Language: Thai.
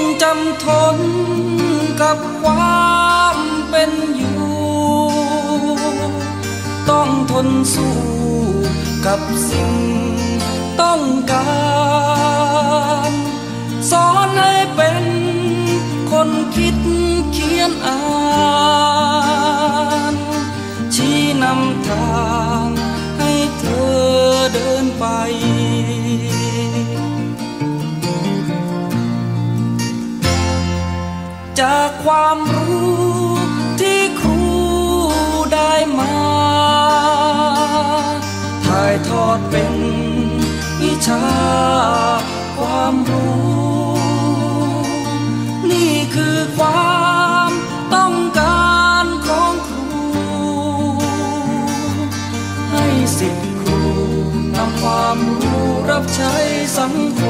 งจำทนกับความเป็นอยู่ ต้องทนสู้กับสิ่งต้องการสอนให้เป็นคนคิดเขียนอ่าน ชี้นำทาง จากความรู้ที่ครูได้มาถ่ายทอดเป็นวิชาความรู้ นี่คือความต้องการของครู ให้สิทธิ์ครูนำความรู้รับใช้สังคม